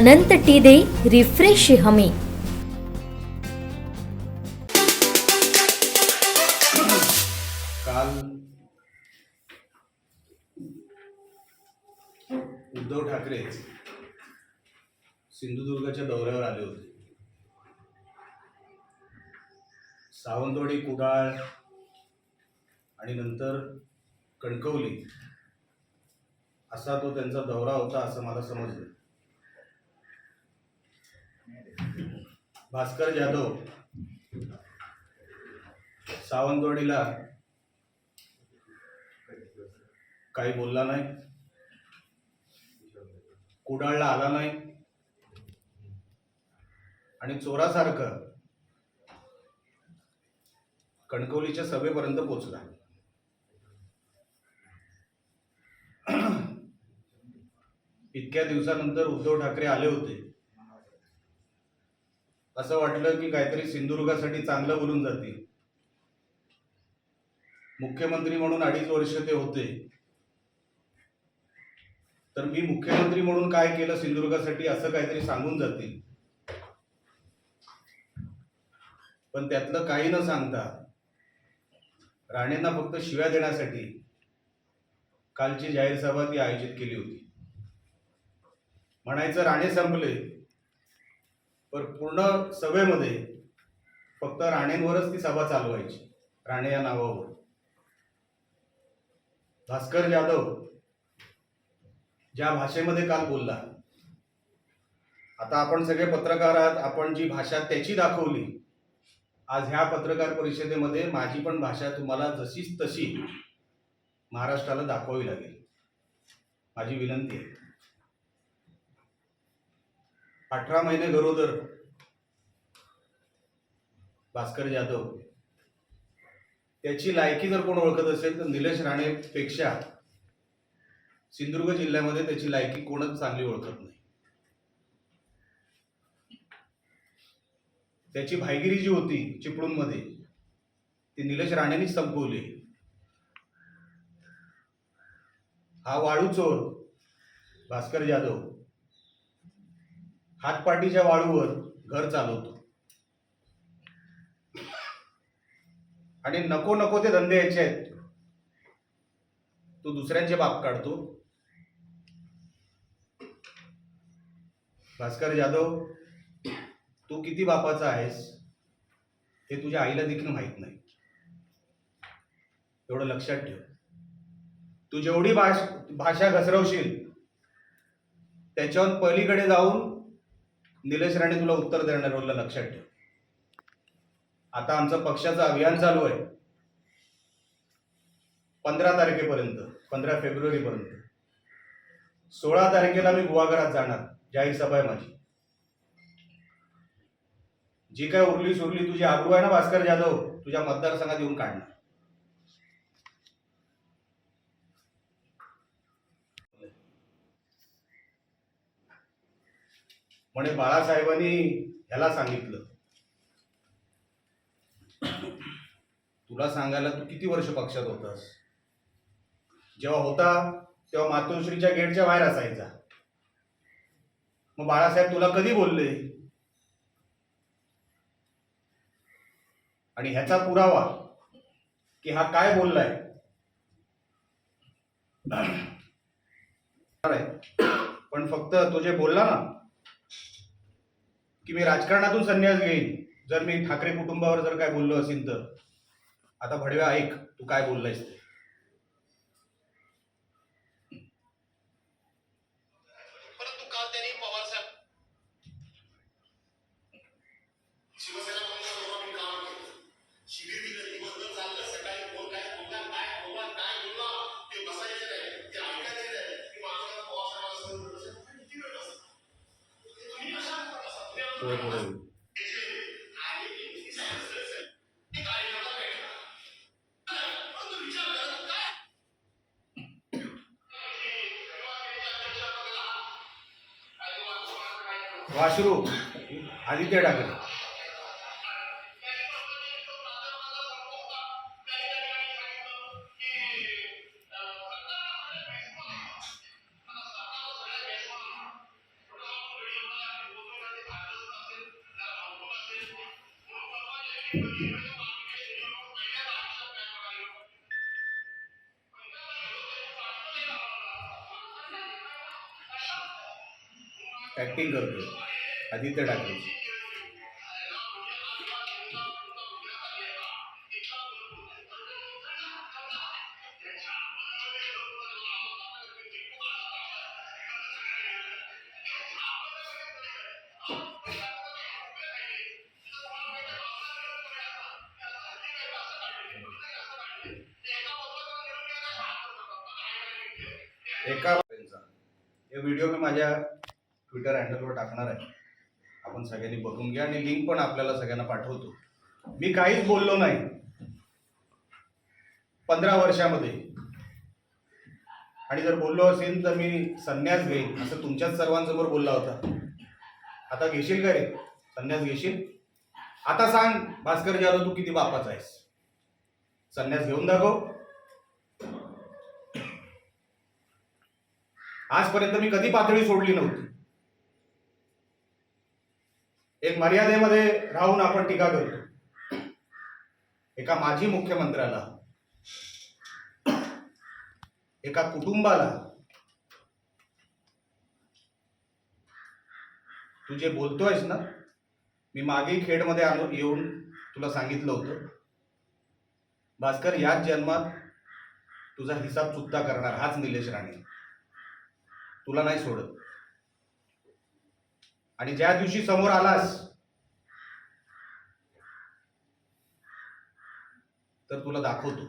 अनंत T दे refresh हमी. काल उद्धव ठाकरे सिंधुदुर्गच्या दौऱ्यावर आले होते. सावंतवाडी कुडाळ आणि नंतर कणकवली असा तो त्यांचा दौरा होता असं मला समजलं. भास्कर जाधव. सावंतवाडीला. काही बोलला नाही. कुडाळला आला नाही. आणि चोरासारखं कणकवलीच्या सभेपर्यंत पोचला इतक्या दिवसानंतर उद्धव ठाकरे आले होते. असं वाटलं की काहीतरी सिंधुदुर्गासाठी चांगलं बोलून जातील. मुख्यमंत्री म्हणून अडीच वर्ष ते होते. तर मी मुख्यमंत्री म्हणून काय केलं सिंधुदुर्गासाठी असं काहीतरी सांगून जातील. पण त्यातलं काही न सांगता राणेंना फक्त शिव्या देण्यासाठी कालची जाहीर सभा ती आयोजित केली होती. म्हणायचं राणे संपले पर पूर्ण सभेमध्ये फक्त राणेंवरच ती सभा चालवायची. राणे या नावावर. भास्कर जाधव ज्या भाषेमध्ये काल बोलला. आता आपण सगळे पत्रकार आहात आपण जी भाषा त्याची दाखवली आज ह्या पत्रकार परिषदेमध्ये माझी पण भाषा तुम्हाला जशीच तशी महाराष्ट्राला दाखवावी लागेल. माझी विनंती आहे. अठरा महिने गरोदर. भास्कर जाधव. त्याची लायकी जर कोण ओळखत असेल तर निलेश राणेपेक्षा सिंधुदुर्ग जिल्ह्यामध्ये त्याची लायकी कोणच चांगली ओळखत नाही. त्याची भाईगिरी जी होती चिपळूणमध्ये ती निलेश राणेंनीच संपवली. हा वाळू चोर भास्कर जाधव. हातपाटीच्या वाळूवर घर चालवतो. आणि नको नको ते धंदे यायचे आहेत. तो दुसऱ्यांचे बाप काढतो. भास्कर जाधव तू किती बापाचा आहेस? हे तुझ्या आईला देखील माहीत नाही. एवढं लक्षात ठेव. तू जेवढी भाष भाषा घसरवशील त्याच्यावर पलीकडे जाऊन निलेश राणे तुला उत्तर देणार एवढं लक्षात ठेव. आता आमचं पक्षाचं अभियान चालू आहे. पंधरा तारखेपर्यंत पंधरा फेब्रुवारीपर्यंत. सोळा तारखेला मी गुवाघरात जाणार जाहीर सभा आहे माझी. जी काय उरली सुरली तुझी आगू आहे ना भास्कर जाधव? तुझ्या मतदारसंघात येऊन काढणार. म्हणे बाळासाहेबांनी ह्याला सांगितलं. तुला सांगायला तू किती वर्ष पक्षात होतास? जेव्हा होता तेव्हा मातोश्रीच्या गेटच्या बाहेर असायचा. मग बाळासाहेब तुला कधी बोलले? आणि ह्याचा पुरावा की हा काय बोललाय? पण फक्त तो जे बोलला ना की मी राजकारणातून संन्यास घेईन. जर मी ठाकरे कुटुंबावर जर काय बोललो असेल तर. आता भडव्या ऐक तू काय बोललायस ते. वाशरू आदित्य ठाकरे ॲक्टिंग करतो आदित्य ठाकरे एका हे व्हिडिओ मी माझ्या ट्विटर हँडलवर टाकणार आहे. आपण सगळ्यांनी बघून घ्या आणि लिंक पण आपल्याला सगळ्यांना पाठवतो. मी काहीच बोललो नाही. पंधरा वर्षामध्ये. आणि जर बोललो असेल तर मी संन्यास घेईन. असं तुमच्याच सर्वांसमोर बोलला होता. आता घेशील का रे? संन्यास घेशील? आता सांग भास्कर जाधव तू किती बापाचा आहेस? संन्यास घेऊन दाखव. आजपर्यंत मी कधी पातळी सोडली नव्हती. एक मर्यादेमध्ये राहून आपण टीका करतो एका माजी मुख्यमंत्र्याला एका कुटुंबाला तू जे बोलतोयस ना मी मागे खेडमध्ये आलो येऊन तुला सांगितलं होतं. भास्कर याच जन्मात तुझा हिसाब चुकता करणार हाच निलेश राणे. तुला नाही सोडत. आणि ज्या दिवशी समोर आलास तर तुला दाखवतो.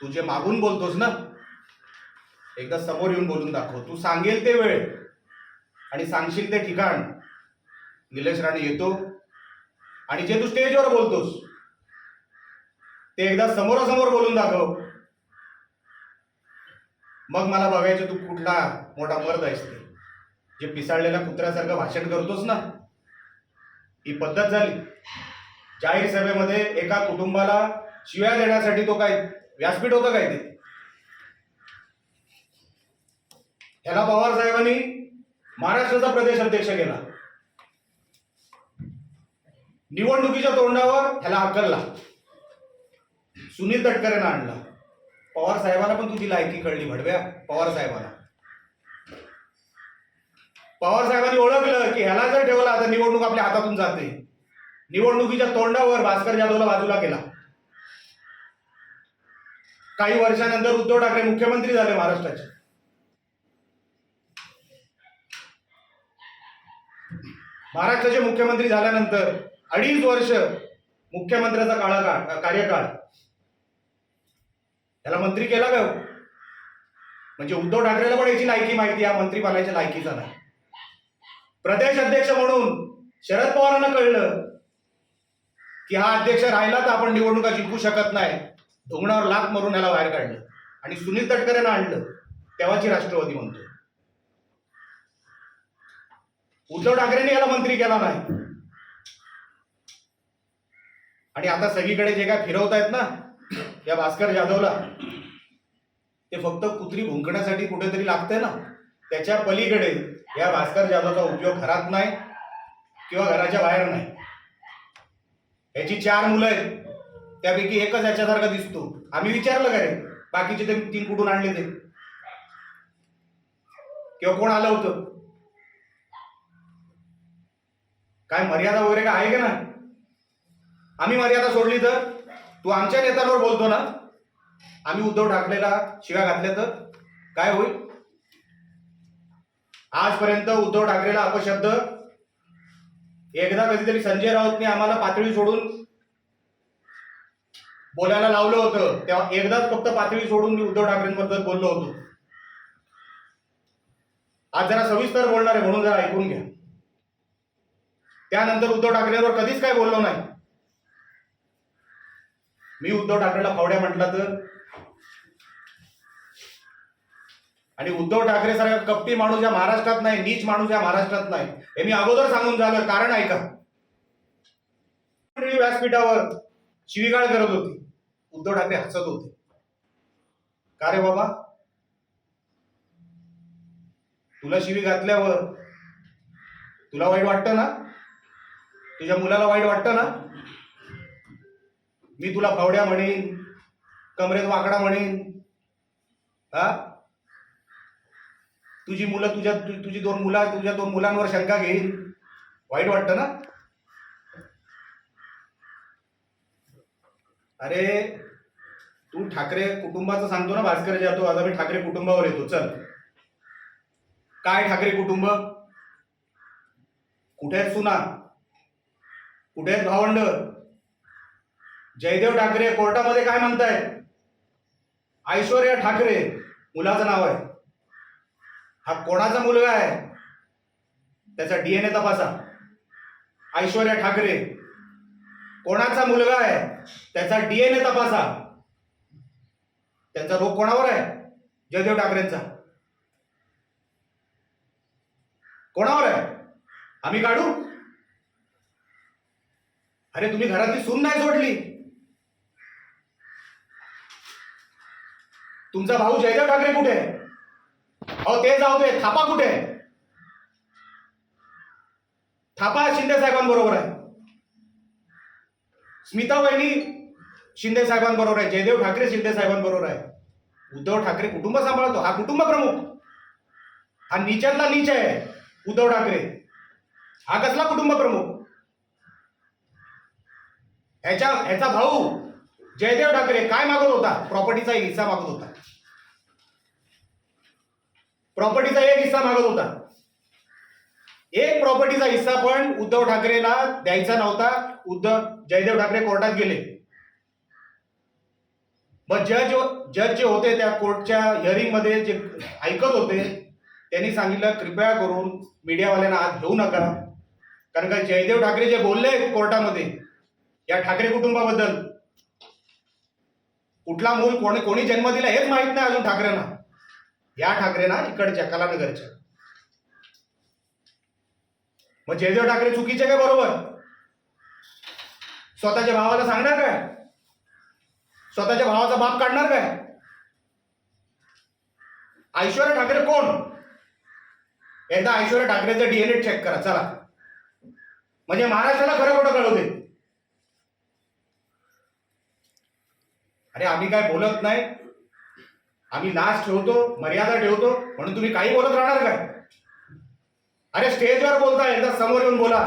तू जे मागून बोलतोस ना एकदा समोर येऊन बोलून दाखव. तू सांगेल ते वेळ आणि सांगशील ते ठिकाण. निलेश राणे येतो आणि जे तू स्टेजवर बोलतोस ते एकदा समोरासमोर बोलून दाखव. मग मला बघायचं तू कुठला मोठा मर्द आहेस ते. जे पिसाळलेल्या कुत्र्यासारखं भाषण करतोस ना ही पद्धत झाली. जाहीर सभेमध्ये एका कुटुंबाला शिव्या देण्यासाठी तो काय व्यासपीठ होतं काय ते? ह्याला पवार साहेबांनी महाराष्ट्राचा प्रदेश अध्यक्ष केला. निवडणुकीच्या तोंडावर ह्याला हकलला. सुनील तटकरेनं आणला. पवार साहेबांना पण तुझी लायकी कळली भडव्या पवार साहेबांना. पवार साहेबांनी ओळखलं की ह्याला जर ठेवला तर निवडणूक आपल्या हातातून जाते. निवडणुकीच्या तोंडावर भास्कर जाधवला बाजूला केला. काही वर्षानंतर उद्धव ठाकरे मुख्यमंत्री झाले महाराष्ट्राचे. महाराष्ट्राचे मुख्यमंत्री झाल्यानंतर अडीच वर्ष मुख्यमंत्र्याचा काळाकाळ कार्यकाळ. त्याला मंत्री केला का हो? म्हणजे उद्धव ठाकरेला पण याची लायकी माहिती हा मंत्री बनायच्या लायकीचा नाही. प्रदेश अध्यक्ष म्हणून शरद पवारांना कळलं की हा अध्यक्ष राहिला तर आपण निवडणुका जिंकू शकत नाही. ढोंगणावर लात मारून याला बाहेर काढलं. आणि सुनील तटकरेंना आणलं. तेव्हाची राष्ट्रवादी म्हणतो उद्धव ठाकरेंनी याला मंत्री केला नाही. आणि आता सगळीकडे जे काय फिरवतायत ना या भास्कर जाधवला ते फक्त कुत्री भुंकण्यासाठी कुठेतरी लागतंय ना. त्याच्या पलीकडे या भास्कर जाधवचा उपयोग घरात नाही किंवा घराच्या बाहेर नाही. याची चार मुलं आहेत. त्यापैकी एकच याच्यासारखा दिसतो. आम्ही विचारलं का रे? बाकीचे ते तीन कुठून आणले ते? किंवा कोण आलं होतं? काय मर्यादा वगैरे काय आहे का ना आम्ही मर्यादा सोडली तर? तू आमच्या नेत्यांवर बोलतो ना. आम्ही उद्धव ठाकरेला शिव्या घातल्या तर? काय होईल? आजपर्यंत उद्धव ठाकरेला अपशब्द. एकदा कधीतरी संजय राऊतने आम्हाला पातळी सोडून बोलायला लावलं होतं. तेव्हा एकदाच फक्त पातळी सोडून मी उद्धव ठाकरेंबद्दल बोललो होतो. आज जरा सविस्तर बोलणार आहे म्हणून जरा ऐकून घ्या. त्यानंतर उद्धव ठाकरेंवर कधीच काय बोललो नाही. मी उद्धव ठाकरेला फावड्या म्हटला तर आणि उद्धव ठाकरे सारखा कपटी माणूस या महाराष्ट्रात नाही नीच माणूस या महाराष्ट्रात नाही हे मी अगोदर सांगून झालं कारण ऐका व्यासपीठावर शिवीगाळ करत होती. उद्धव ठाकरे हसत होते. का रे बाबा? तुला शिवी घातल्यावर तुला वाईट वाटतं ना? तुझ्या मुलाला वाईट वाटतं ना? मी तुला फावड्या म्हणेन कमरेत वाकडा म्हणेन हा? तुझी मुलं तुझ्या तुझी दोन मुलं तुझ्या दोन मुलांवर शंका घेईन वाईट वाटतं ना? अरे तू ठाकरे कुटुंबाचं सांगतो ना भास्कर जातो आता मी ठाकरे कुटुंबावर येतो. चल. काय ठाकरे कुटुंब? कुठे आहेत सुना? कुठे आहेत भावंड? जयदेव ठाकरे कोर्टामध्ये काय म्हणताय? ऐश्वर्या ठाकरे मुलाचं नाव आहे. हा कोणाचा मुलगा आहे? त्याचा डीएनए तपासा. ऐश्वर्या ठाकरे. कोणाचा मुलगा आहे? त्याचा डीएनए तपासा. त्यांचा रोग कोणावर आहे? जयदेव ठाकरेंचा. कोणावर आहे? आम्ही काढू? अरे तुम्ही घरातली सून नाही सोडली. तुमचा भाऊ जयदेव ठाकरे कुठे आहे? अहो ते जाऊ दे. थापा कुठे? आहे थापा शिंदे साहेबांबरोबर आहे. स्मिता वहिनी शिंदे साहेबांबरोबर आहे. जयदेव ठाकरे शिंदे साहेबांबरोबर आहे. उद्धव ठाकरे कुटुंब सांभाळतो. हा कुटुंब प्रमुख. हा नीचातला नीच आहे. उद्धव ठाकरे. हा कसला कुटुंब प्रमुख? ह्याच्या ह्याचा भाऊ जयदेव ठाकरे काय मागत होता? प्रॉपर्टीचा हिस्सा मागत होता. प्रॉपर्टीचा एक हिस्सा मागत होता. एक प्रॉपर्टीचा हिस्सा पण उद्धव ठाकरेला द्यायचा नव्हता. उद्धव जयदेव ठाकरे कोर्टात गेले. मग जज जज जे होते त्या कोर्टच्या हिअरिंगमध्ये जे ऐकत होते त्यांनी सांगितलं कृपया करून मीडियावाल्यांना आत घेऊ नका. कारण का जयदेव ठाकरे जे बोलले कोर्टामध्ये या ठाकरे कुटुंबाबद्दल कुठला मूल कोणी कोणी जन्म दिला हेच माहीत नाही अजून ठाकरेंना. या ठाकरेंना इकडच्या कलानगरच्या. मग जयदेव ठाकरे चुकीचे काय बरोबर? स्वतःच्या भावाला सांगणार काय? स्वतःच्या भावाचा बाप काढणार काय? ऐश्वर्या ठाकरे कोण? एकदा ऐश्वर्या ठाकरेचं डीएनए चेक करा चला. म्हणजे महाराष्ट्राला खरं खोटं कळवते अरे आम्ही काय बोलत नाही? आम्ही लास्ट ठेवतो मर्यादा ठेवतो म्हणून तुम्ही काही बोलत राहणार काय? अरे स्टेजवर बोलता एकदा समोर येऊन बोला.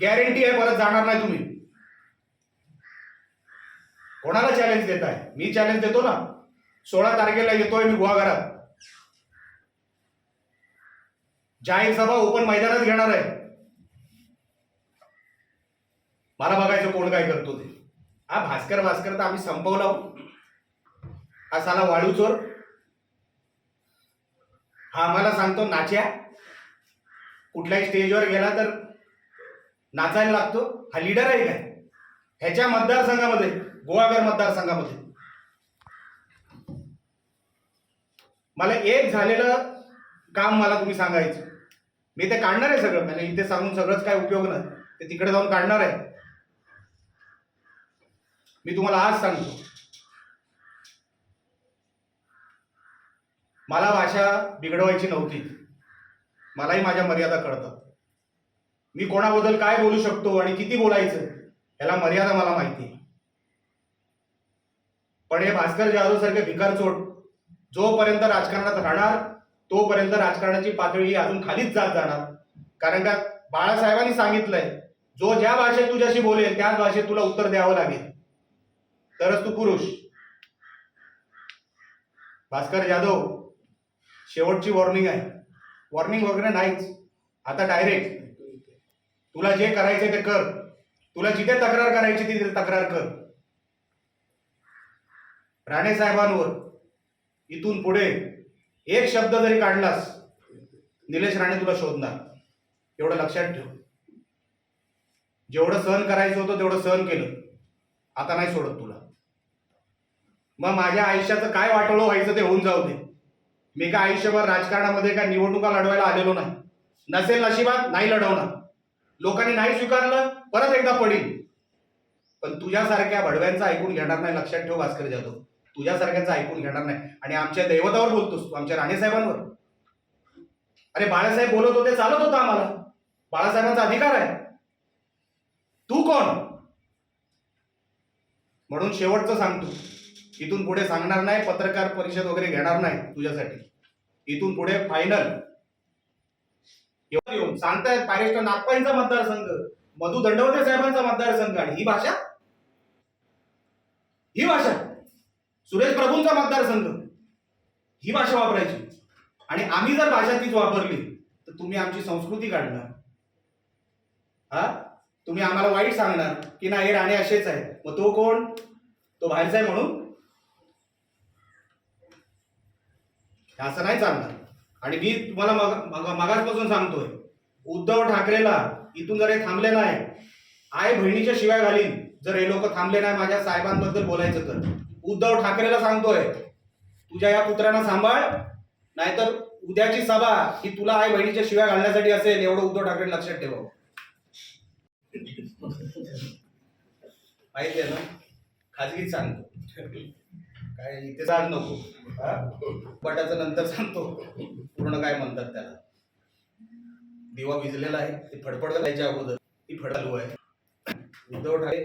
गॅरंटी आहे परत जाणार नाही तुम्ही. कोणाला चॅलेंज देताय? मी चॅलेंज देतो ना. सोळा तारखेला येतोय मी गुहागरात जाहीर सभा ओपन मैदानात घेणार आहे. मला बघायचं कोण काय करतो ते. हा भास्कर भास्कर तर आम्ही संपवला. हा साला वाळू चोर. आम्हाला सांगतो नाच्या. कुठल्याही स्टेजवर गेला तर नाचायला लागतो. हा लीडर आहे काय? ह्याच्या मतदारसंघामध्ये गोवागर मतदारसंघामध्ये. मला एक झालेलं काम मला तुम्ही सांगायचं. मी ते काढणार आहे सगळं. म्हणजे इथे सांगून सगळंच काय उपयोग नाही. ते तिकडे जाऊन काढणार आहे. मी तुम्हाला आज सांगतो. मला भाषा बिघडवायची नव्हती. मलाही माझ्या मर्यादा कळतात. मी कोणाबद्दल काय बोलू शकतो आणि किती बोलायचं याला मर्यादा मला माहिती पण हे भास्कर जाधव सारखे भिकार चोट जोपर्यंत राजकारणात राहणार तोपर्यंत राजकारणाची पातळी अजून खालीच जात जाणार. कारण का बाळासाहेबांनी सांगितलंय जो ज्या भाषेत तुझ्याशी बोलेल त्याच भाषेत तुला उत्तर द्यावं लागेल. तरच तू पुरुष. भास्कर जाधव शेवटची वॉर्निंग आहे. वॉर्निंग वगैरे नाहीच. आता डायरेक्ट तुला जे करायचे ते कर. तुला जिथे तक्रार करायची तिथे तक्रार कर. राणे साहेबांवर इथून पुढे एक शब्द जरी काढलास निलेश राणे तुला शोधणार. एवढं लक्षात ठेव. जेवढं सहन करायचं होतं तेवढं सहन केलं. आता नाही सोडत तुला. मग माझ्या आयुष्याचं काय वाटोळं व्हायचं ते होऊन जाऊ दे. मी काय आयुष्यभर राजकारणामध्ये काय निवडणुका लढवायला आलेलो नाही. नसेल नशिबात नाही लढवणार. लोकांनी नाही स्वीकारलं परत एकदा पडील. पण तुझ्यासारख्या भडव्यांचं ऐकून घेणार नाही लक्षात ठेव भास्कर जाधव. तुझ्यासारख्यांचं ऐकून घेणार नाही. आणि आमच्या दैवतावर बोलतोस तू आमच्या राणेसाहेबांवर. अरे बाळासाहेब बोलत होते चालत होतं आम्हाला. बाळासाहेबांचा अधिकार आहे. तू कोण? म्हणून शेवटचं सांगतो. इथून पुढे सांगणार नाही पत्रकार परिषद वगैरे घेणार नाही तुझ्यासाठी. इथून पुढे फायनल येऊन सांगतायत पारिष्ट नागपाईंचा मतदारसंघ मधु दंडवते साहेबांचा मतदारसंघ आणि ही भाषा? ही भाषा. सुरेश प्रभूंचा मतदारसंघ. ही भाषा वापरायची. आणि आम्ही जर भाषा तीच वापरली तर तुम्ही आमची संस्कृती काढणार. हा? तुम्ही आम्हाला वाईट सांगणार की नाही हे राणे असेच आहे मग तो कोण? तो बाहेरचा आहे म्हणून हे असं नाही चालणार. आणि मी तुम्हाला मग मागासपासून मगाचपासून सांगतोय उद्धव ठाकरेला इथून जर हे थांबले नाही आई बहिणीच्या शिवाय घालीन जर हे लोक थांबले नाही माझ्या साहेबांबद्दल बोलायचं तर. उद्धव ठाकरेला सांगतोय तुझ्या या पुत्रांना सांभाळ नाहीतर उद्याची सभा ही तुला आई बहिणीच्या शिवाय घालण्यासाठी असेल एवढं उद्धव ठाकरे लक्षात ठेवा. माहिती आहे ना? खाजगीच सांगतो. काय इथे जाग नको. बटाचं नंतर सांगतो. पूर्ण काय म्हणतात त्याला. दिवा विजलेला आहे ते फडफड करायच्या अगोदर. ती फडालू आहे. उद्धव ठाकरे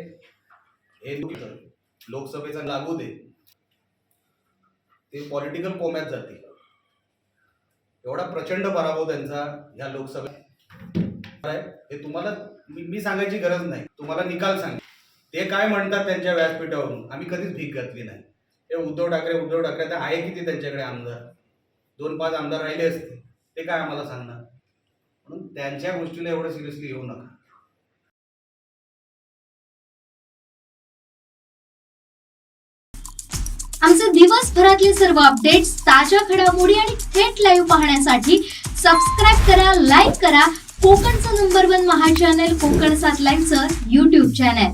हे लोकसभेचा लागू दे. ते पॉलिटिकल कोम्यात जाते एवढा प्रचंड पराभव त्यांचा ह्या लोकसभेत. हे तुम्हाला मी मी सांगायची गरज नाही. तुम्हाला निकाल सांग ते काय म्हणतात त्यांच्या व्यासपीठावरून आम्ही कधीच भीक घातली नाही. हे उद्धव ठाकरे उद्धव ठाकरे तर आहे किती त्यांच्याकडे आमदार? दोन पाच आमदार राहिले असते ते काय आम्हाला सांगणार? म्हणून त्यांच्या गोष्टीला एवढं सिरियसली घेऊ नका. आमचे दिवसभरातले सर्व अपडेट्स ताज्या घडामोडी आणि थेट लाईव्ह पाहण्यासाठी सबस्क्राईब करा लाईक करा. कोकणचं नंबर वन महा चॅनल कोकण सात लाईनचं युट्यूब चॅनल